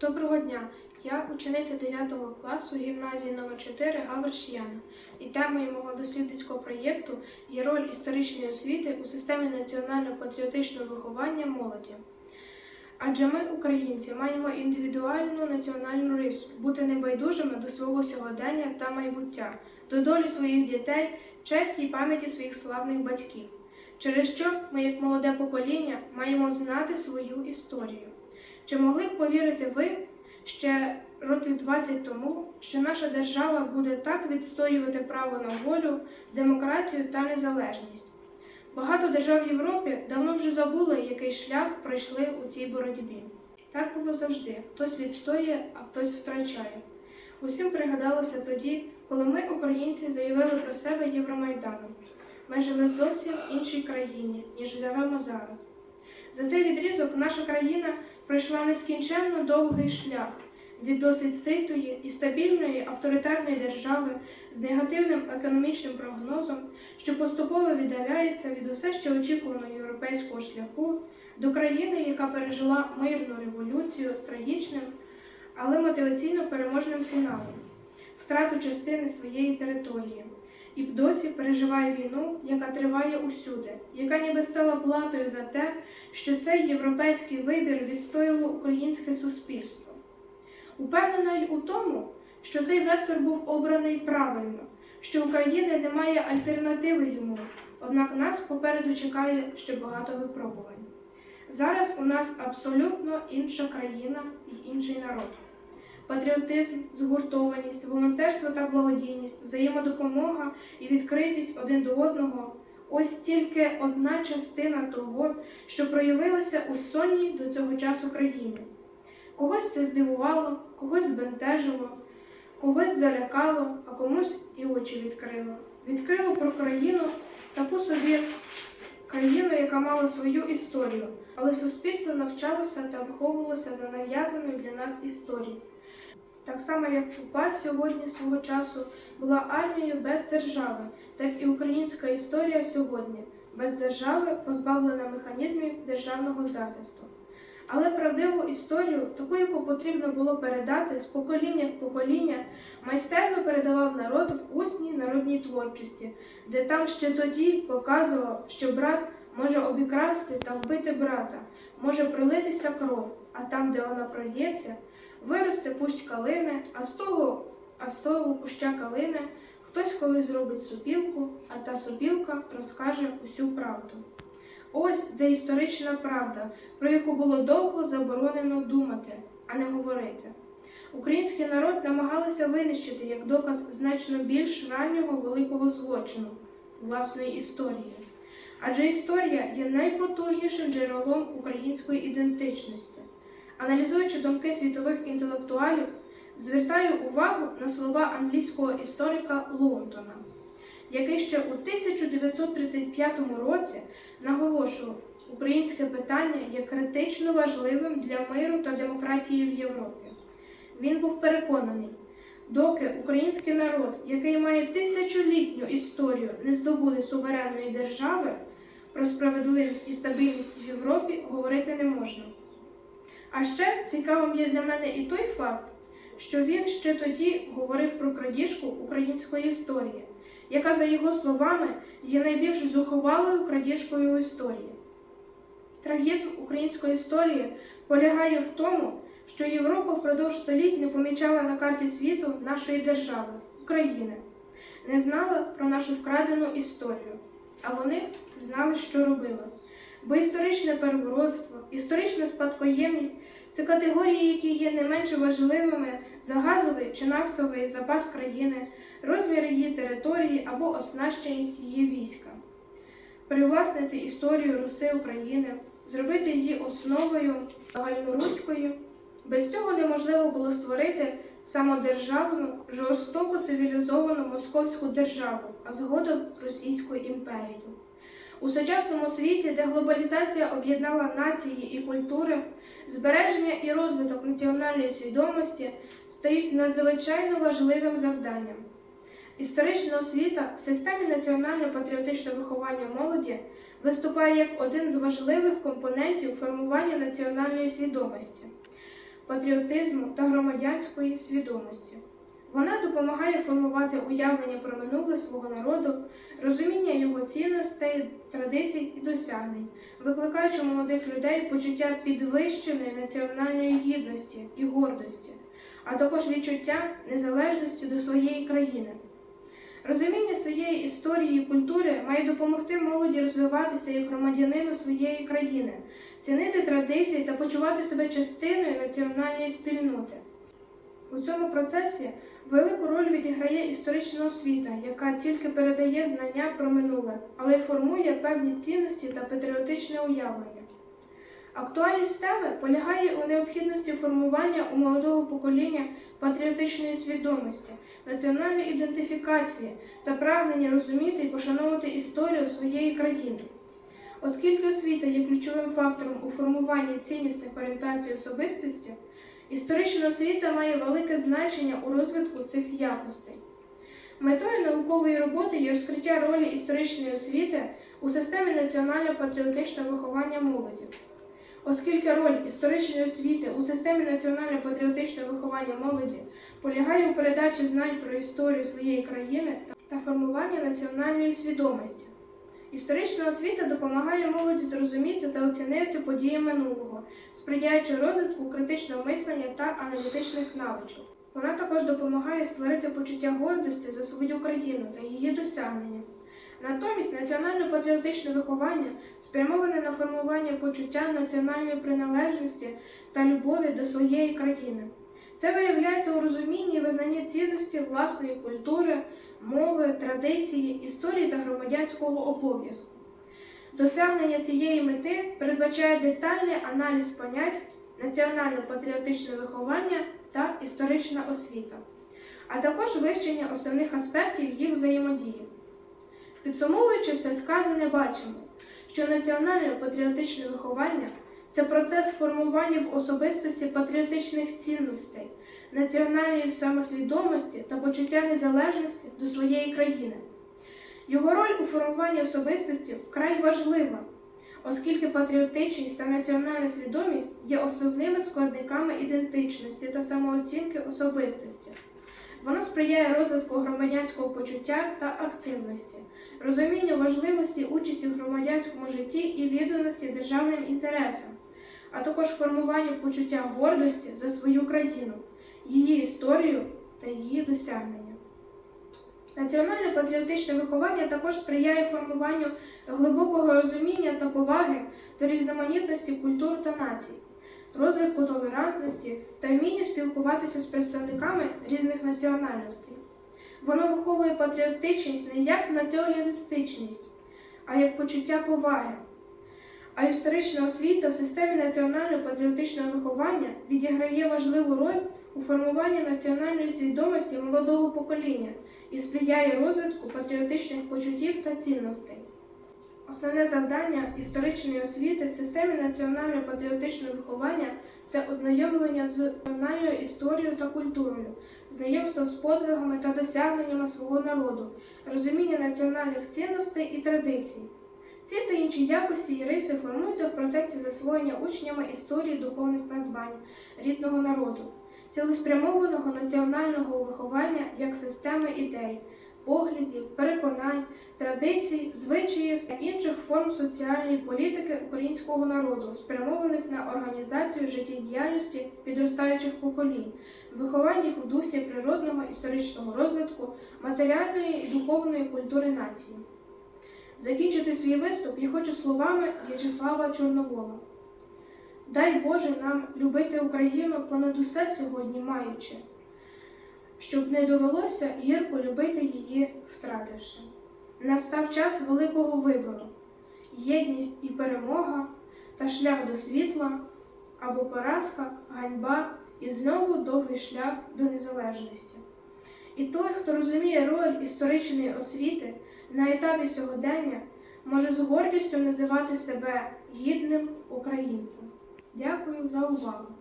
Доброго дня! Я учениця 9 класу гімназії номер 4 Гавриш. І темою мого дослідницького проєкту є роль історичної освіти у системі національно-патріотичного виховання молоді. Адже ми, українці, маємо індивідуальну національну рису бути небайдужими до свого сьогодення та майбуття, до долі своїх дітей, честі й пам'яті своїх славних батьків, через що ми, як молоде покоління, маємо знати свою історію. Чи могли б повірити ви ще років 20 тому, що наша держава буде так відстоювати право на волю, демократію та незалежність? Багато держав в Європі давно вже забули, який шлях пройшли у цій боротьбі. Так було завжди: хтось відстоює, а хтось втрачає. Усім пригадалося тоді, коли ми, українці, заявили про себе Євромайданом. Ми жили зовсім в іншій країні, ніж живемо зараз. За цей відрізок наша країна пройшла нескінченно довгий шлях від досить ситої і стабільної авторитарної держави з негативним економічним прогнозом, що поступово віддаляється від усе ще очікуваного європейського шляху, до країни, яка пережила мирну революцію з трагічним, але мотиваційно переможним фіналом, втрату частини своєї території. І досі переживає війну, яка триває усюди, яка ніби стала платою за те, що цей європейський вибір відстояло українське суспільство. Упевнена й у тому, що цей вектор був обраний правильно, що України немає альтернативи йому, однак нас попереду чекає ще багато випробувань. Зараз у нас абсолютно інша країна і інший народ. Патріотизм, згуртованість, волонтерство та благодійність, взаємодопомога і відкритість один до одного ось тільки одна частина того, що проявилася у сонній до цього часу країні. Когось це здивувало, когось збентежило, когось залякало, а комусь і очі відкрило. Відкрило про країну таку собі країну, яка мала свою історію, але суспільство навчалося та виховувалося за нав'язаною для нас історією. Так само, як УПА сьогодні свого часу була армією без держави, так і українська історія сьогодні без держави позбавлена механізмів державного захисту. Але правдиву історію, таку, яку потрібно було передати з покоління в покоління, майстерно передавав народ в усній народній творчості, де там ще тоді показував, що брат може обікрасти та вбити брата, може пролитися кров, а там, де вона прольється, виросте кущ калини, а з того, а з того куща калини хтось колись зробить сопілку, а та сопілка розкаже усю правду. Ось де історична правда, про яку було довго заборонено думати, а не говорити. Український народ намагалися винищити як доказ значно більш раннього великого злочину власної історії. Адже історія є найпотужнішим джерелом української ідентичності. Аналізуючи думки світових інтелектуалів, звертаю увагу на слова англійського історика Лоунтона, який ще у 1935 році наголошував, українське питання є критично важливим для миру та демократії в Європі. Він був переконаний, доки український народ, який має тисячолітню історію, не здобуде суверенної держави, про справедливість і стабільність в Європі говорити не можна. А ще цікавим є для мене і той факт, що він ще тоді говорив про крадіжку української історії, яка, за його словами, є найбільш зуховалою крадіжкою історії. Трагізм української історії полягає в тому, що Європа впродовж століть не помічала на карті світу нашої держави, України, не знала про нашу вкрадену історію, а вони знали, що робили. Бо історичне первородство, історична спадкоємність це категорії, які є не менше важливими за газовий чи нафтовий запас країни, розмір її території або оснащеність її війська. Привласнити історію Руси України, зробити її основою загальноруської. Без цього неможливо було створити самодержавну, жорстоко цивілізовану московську державу, а згодом Російську імперію. У сучасному світі, де глобалізація об'єднала нації і культури, збереження і розвиток національної свідомості стають надзвичайно важливим завданням. Історична освіта в системі національно-патріотичного виховання молоді виступає як один з важливих компонентів формування національної свідомості. патріотизму та громадянської свідомості. Вона допомагає формувати уявлення про минуле свого народу, розуміння його цінностей, традицій і досягнень, викликаючи молодих людей почуття підвищеної національної гідності і гордості, а також відчуття незалежності до своєї країни. Розуміння своєї історії і культури має допомогти молоді розвиватися як громадянину своєї країни, цінити традиції та почувати себе частиною національної спільноти. У цьому процесі велику роль відіграє історична освіта, яка тільки передає знання про минуле, але й формує певні цінності та патріотичне уявлення. Актуальність теми полягає у необхідності формування у молодого покоління патріотичної свідомості, національної ідентифікації та прагнення розуміти і пошановувати історію своєї країни. Оскільки освіта є ключовим фактором у формуванні ціннісних орієнтацій особистості, історична освіта має велике значення у розвитку цих якостей. Метою наукової роботи є розкриття ролі історичної освіти у системі національно-патріотичного виховання молоді. Оскільки роль історичної освіти у системі національно-патріотичного виховання молоді полягає у передачі знань про історію своєї країни та формуванні національної свідомості. Історична освіта допомагає молоді зрозуміти та оцінити події минулого, сприяючи розвитку критичного мислення та аналітичних навичок. Вона також допомагає створити почуття гордості за свою країну та її досягнення. Натомість національно-патріотичне виховання спрямоване на формування почуття національної приналежності та любові до своєї країни. Це виявляється у розумінні і визнанні цінності власної культури, мови, традиції, історії та громадянського обов'язку. Досягнення цієї мети передбачає детальний аналіз понять національно-патріотичне виховання та історична освіта, а також вивчення основних аспектів їх взаємодії. Підсумовуючи все сказане, бачимо, що національно-патріотичне виховання це процес формування в особистості патріотичних цінностей, національної самосвідомості та почуття незалежності до своєї країни. Його роль у формуванні особистості вкрай важлива, оскільки патріотичність та національна свідомість є основними складниками ідентичності та самооцінки особистості. Воно сприяє розвитку громадянського почуття та активності, розумінню важливості участі в громадянському житті і відданості державним інтересам, а також формуванню почуття гордості за свою країну, її історію та її досягнення. Національне патріотичне виховання також сприяє формуванню глибокого розуміння та поваги до різноманітності культур та націй розвитку толерантності та вмінню спілкуватися з представниками різних національностей. Воно виховує патріотичність не як націоналістичність, а як почуття поваги. А історична освіта в системі національно-патріотичного виховання відіграє важливу роль у формуванні національної свідомості молодого покоління і сприяє розвитку патріотичних почуттів та цінностей. Основне завдання історичної освіти в системі національно-патріотичного виховання це ознайомлення з національною історією та культурою, знайомство з подвигами та досягненнями свого народу, розуміння національних цінностей і традицій. Ці та інші якості і риси формуються в процесі засвоєння учнями історії духовних надбань рідного народу, цілеспрямованого національного виховання як системи ідей поглядів, переконань, традицій, звичаїв та інших форм соціальної політики українського народу, спрямованих на організацію життєдіяльності підростаючих поколінь, виховання їх у дусі природного історичного розвитку, матеріальної і духовної культури нації. Закінчити свій виступ я хочу словами В'ячеслава Чорновола. Дай Боже нам любити Україну понад усе сьогодні маючи щоб не довелося гірко любити її, втративши. Настав час великого вибору, єдність і перемога та шлях до світла або поразка, ганьба і знову довгий шлях до незалежності. І той, хто розуміє роль історичної освіти на етапі сьогодення, може з гордістю називати себе гідним українцем. Дякую за увагу!